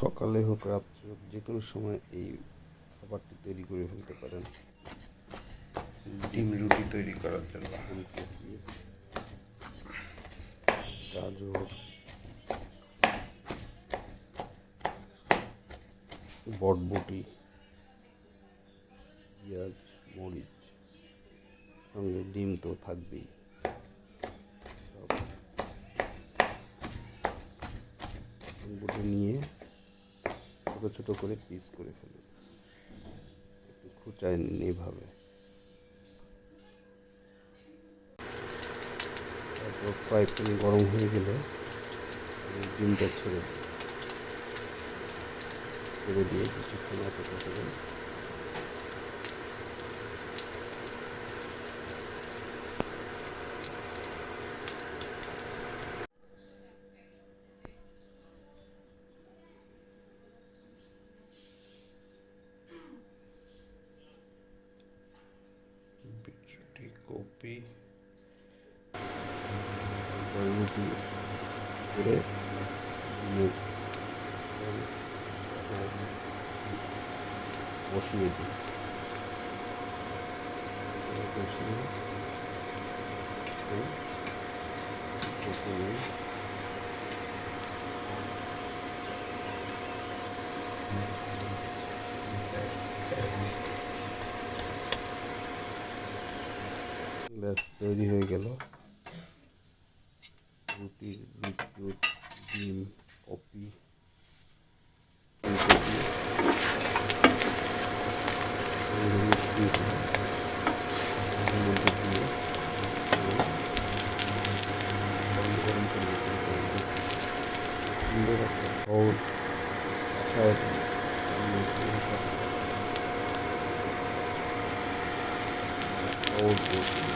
সকালে হোক, রাত্রে হোক, যে কোনো সময় এই খাবারটি তৈরি করে ফেলতে পারেন। ডিম রুটি তৈরি করার জন্য। গাজর, বটবটি, পেঁয়াজ, মরিচ, সঙ্গে ডিম তো থাকবেই। নিয়ে ছোটো ছোটো করে পিস করে ফেলুন একটু খুচায় এভাবে। তারপর ফ্রাই প্যান গরম হয়ে গেলে ডিমটা ছেড়ে দিয়ে কিছুক্ষণ অপেক্ষা করুন বিচুটি কপি তারপর করে বসিয়ে দিন বসিয়ে এই প্রথমে ব্যাস তৈরি হয়ে গেল রুটি বিটরুট ডিম কপি মিশিয়ে দিন। এর মধ্যে দিয়ে গরম গরম পরিবেশন করে দিন। সুন্দর একটা সহজ বাসায় রান্না করে খাবেন। সহজ রেসিপি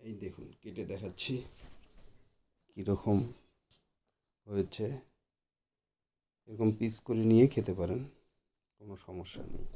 এই দেখুন কেটে দেখাচ্ছি। কীরকম হয়েছে? এরকম পিস করে নিয়ে খেতে পারেন কোনো সমস্যা নেই।